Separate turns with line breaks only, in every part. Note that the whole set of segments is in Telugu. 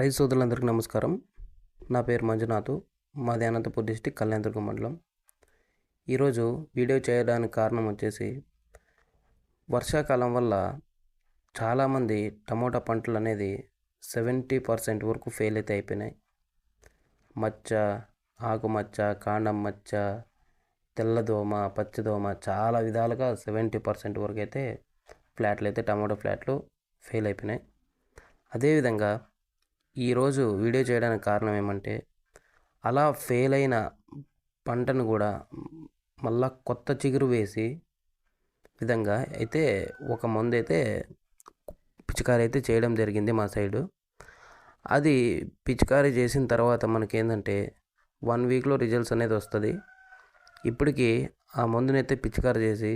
రైతు సోదరులందరికీ నమస్కారం. నా పేరు మంజునాథ్ మాది అనంతపూర్ డిస్టిక్ కళ్యాణదుర్గం మండలం. ఈరోజు వీడియో చేయడానికి కారణం వచ్చేసి వర్షాకాలం వల్ల చాలామంది టమోటా పంటలు అనేది సెవెంటీ పర్సెంట్ వరకు ఫెయిల్ అయితే అయిపోయినాయి. మచ్చ ఆకుమచ్చ కాండం మచ్చ తెల్లదోమ పచ్చదోమ చాలా విధాలుగా సెవెంటీ పర్సెంట్ వరకు అయితే ఫ్లాట్లు అయితే టమాటో ఫ్లాట్లు ఫెయిల్ అయిపోయినాయి. అదేవిధంగా ఈరోజు వీడియో చేయడానికి కారణం ఏమంటే అలా ఫెయిల్ అయిన పంటను కూడా మళ్ళా కొత్త చిగురు వేసి విధంగా అయితే ఒక మందు అయితే పిచికారి అయితే చేయడం జరిగింది మా సైడు. అది పిచికారి చేసిన తర్వాత మనకేంటంటే వన్ వీక్లో రిజల్ట్స్ అనేది వస్తుంది. ఇప్పటికీ ఆ మందునైతే పిచికారి చేసి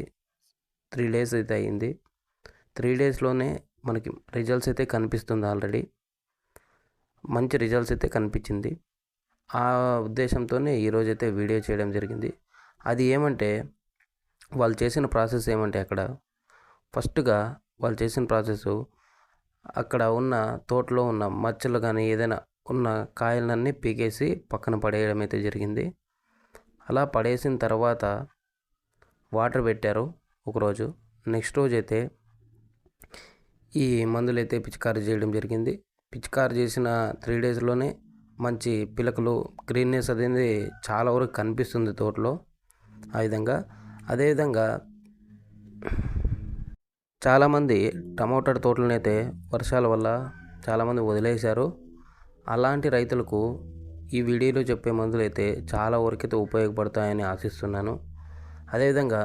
త్రీ డేస్ అయితే అయింది. త్రీ డేస్లోనే మనకి రిజల్ట్స్ అయితే కనిపిస్తుంది ఆల్రెడీ మంచి రిజల్ట్స్ అయితే కనిపించింది. ఆ ఉద్దేశంతోనే ఈరోజైతే వీడియో చేయడం జరిగింది. అది ఏమంటే వాళ్ళు చేసిన ప్రాసెస్ ఏమంటే అక్కడ ఫస్ట్గా వాళ్ళు చేసిన ప్రాసెస్ అక్కడ ఉన్న తోటలో ఉన్న మచ్చలు కానీ ఏదైనా ఉన్న కాయలన్నీ పీకేసి పక్కన పడేయడం అయితే జరిగింది. అలా పడేసిన తర్వాత వాటర్ పెట్టారు ఒకరోజు. నెక్స్ట్ రోజు అయితే ఈ మందులు అయితే పిచికారీ చేయడం జరిగింది. పిచికారి చేసిన త్రీ డేస్లోనే మంచి పిలకలు గ్రీన్నెస్ అనేది చాలా వరకు కనిపిస్తుంది తోటలో ఆ విధంగా. అదేవిధంగా చాలామంది టమోటా తోటలనైతే వర్షాల వల్ల చాలామంది వదిలేశారు. అలాంటి రైతులకు ఈ వీడియోలో చెప్పే మందులు అయితే చాలా వరకైతే ఉపయోగపడతాయని ఆశిస్తున్నాను. అదేవిధంగా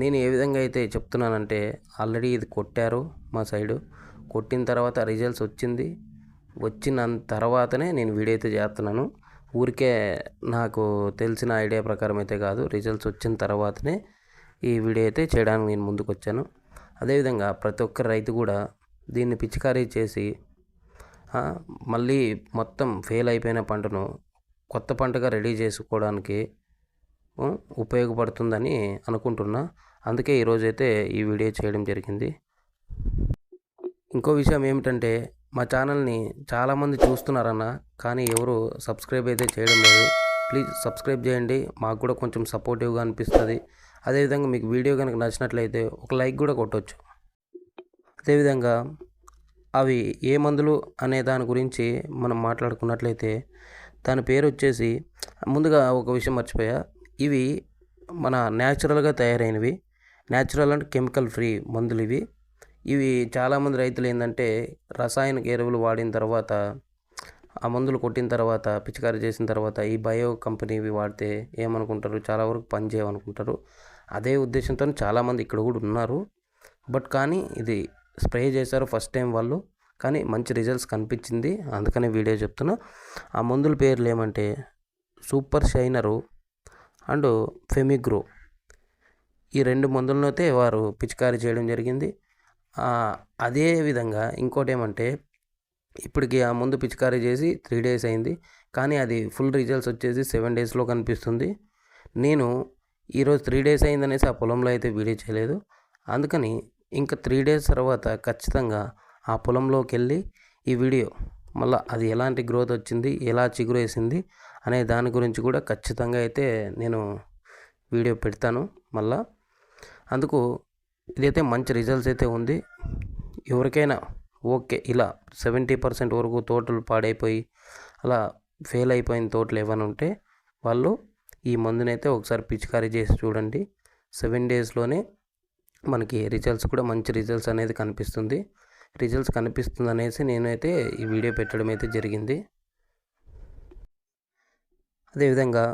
నేను ఏ విధంగా అయితే చెప్తున్నానంటే ఆల్రెడీ ఇది కొట్టారు మా సైడు. కొట్టిన తర్వాత రిజల్ట్స్ వచ్చింది. వచ్చిన తర్వాతనే నేను వీడియో అయితే చేస్తున్నాను. ఊరికే నాకు తెలిసిన ఐడియా ప్రకారం అయితే కాదు. రిజల్ట్స్ వచ్చిన తర్వాతనే ఈ వీడియో అయితే చేయడానికి నేను ముందుకు వచ్చాను. అదేవిధంగా ప్రతి ఒక్క రైతు కూడా దీన్ని పిచికారీ చేసి మళ్ళీ మొత్తం ఫెయిల్ అయిపోయిన పంటను కొత్త పంటగా రెడీ చేసుకోవడానికి ఉపయోగపడుతుందని అనుకుంటున్నా. అందుకే ఈరోజైతే ఈ వీడియో చేయడం జరిగింది. ఇంకో విషయం ఏమిటంటే మా ఛానల్ని చాలామంది చూస్తున్నారన్న కానీ ఎవరు సబ్స్క్రైబ్ అయితే చేయడం లేదు. ప్లీజ్ సబ్స్క్రైబ్ చేయండి. మాకు కూడా కొంచెం సపోర్టివ్గా అనిపిస్తుంది. అదేవిధంగా మీకు వీడియో కనుక నచ్చినట్లయితే ఒక లైక్ కూడా కొట్టవచ్చు అదేవిధంగా అవి ఏ మందులు అనే దాని గురించి మనం మాట్లాడుకున్నట్లయితే దాని పేరు వచ్చేసి ముందుగా ఒక విషయం మర్చిపోయా. ఇవి మన న్యాచురల్గా తయారైనవి. న్యాచురల్ అండ్ కెమికల్ ఫ్రీ మందులు ఇవి. ఇవి చాలామంది రైతులు ఏంటంటే రసాయనిక ఎరువులు వాడిన తర్వాత ఆ మందులు కొట్టిన తర్వాత పిచికారీ చేసిన తర్వాత ఈ బయో కంపెనీవి వాడితే ఏమనుకుంటారు? చాలా వరకు పని చేయమనుకుంటారు అదే ఉద్దేశంతో చాలామంది ఇక్కడ కూడా ఉన్నారు. బట్ కానీ ఇది స్ప్రే చేశారు ఫస్ట్ టైం వాళ్ళు. కానీ మంచి రిజల్ట్స్ కనిపించింది. అందుకనే వీడియో చెప్తున్నా. ఆ మందుల పేర్లు ఏమంటే సూపర్ షైనరు అండ్ ఫెమిగ్రో. ఈ రెండు మందులను అయితే వారు పిచికారీ చేయడం జరిగింది. అదే విధంగా ఇంకోటి ఏమంటే ఇప్పటికి ఆ ముందు పిచికారీ చేసి త్రీ డేస్ అయింది. కానీ అది ఫుల్ రిజల్ట్స్ వచ్చేసి సెవెన్ డేస్లో కనిపిస్తుంది. నేను ఈరోజు త్రీ డేస్ అయిందనేసి ఆ పొలంలో అయితే వీడియో చేయలేదు. అందుకని ఇంకా త్రీ డేస్ తర్వాత ఖచ్చితంగా ఆ పొలంలోకి వెళ్ళి ఈ వీడియో మళ్ళీ అది ఎలాంటి గ్రోత్ వచ్చింది ఎలా చిగురు వేసింది అనే దాని గురించి కూడా ఖచ్చితంగా అయితే నేను వీడియో పెడతాను మళ్ళా. అందుకు ఇదైతే మంచి రిజల్ట్స్ అయితే ఉంది. ఎవరికైనా ఓకే ఇలా సెవెంటీ పర్సెంట్ వరకు తోటలు పాడైపోయి అలా ఫెయిల్ అయిపోయిన తోటలు ఏమైనా ఉంటే వాళ్ళు ఈ మందునైతే ఒకసారి పిచికారీ చేసి చూడండి. సెవెన్ డేస్లోనే మనకి రిజల్ట్స్ కూడా మంచి రిజల్ట్స్ అనేది కనిపిస్తుంది. రిజల్ట్స్ కనిపిస్తుంది అనేసి నేనైతే ఈ వీడియో పెట్టడం అయితే జరిగింది. అదేవిధంగా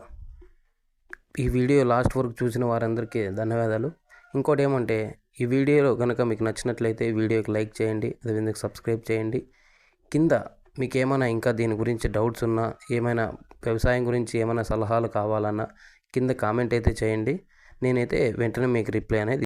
ఈ వీడియో లాస్ట్ వరకు చూసిన వారందరికీ ధన్యవాదాలు. ఇంకోటి ఏమంటే ఈ వీడియోలో కనుక మీకు నచ్చినట్లయితే వీడియోకి లైక్ చేయండి అదేవిధంగా సబ్స్క్రైబ్ చేయండి. కింద మీకు ఏమైనా ఇంకా దీని గురించి డౌట్స్ ఉన్నా ఏమైనా వ్యవసాయం గురించి ఏమైనా సలహాలు కావాలన్నా కింద కామెంట్ అయితే చేయండి. నేనైతే వెంటనే మీకు రిప్లై అనేది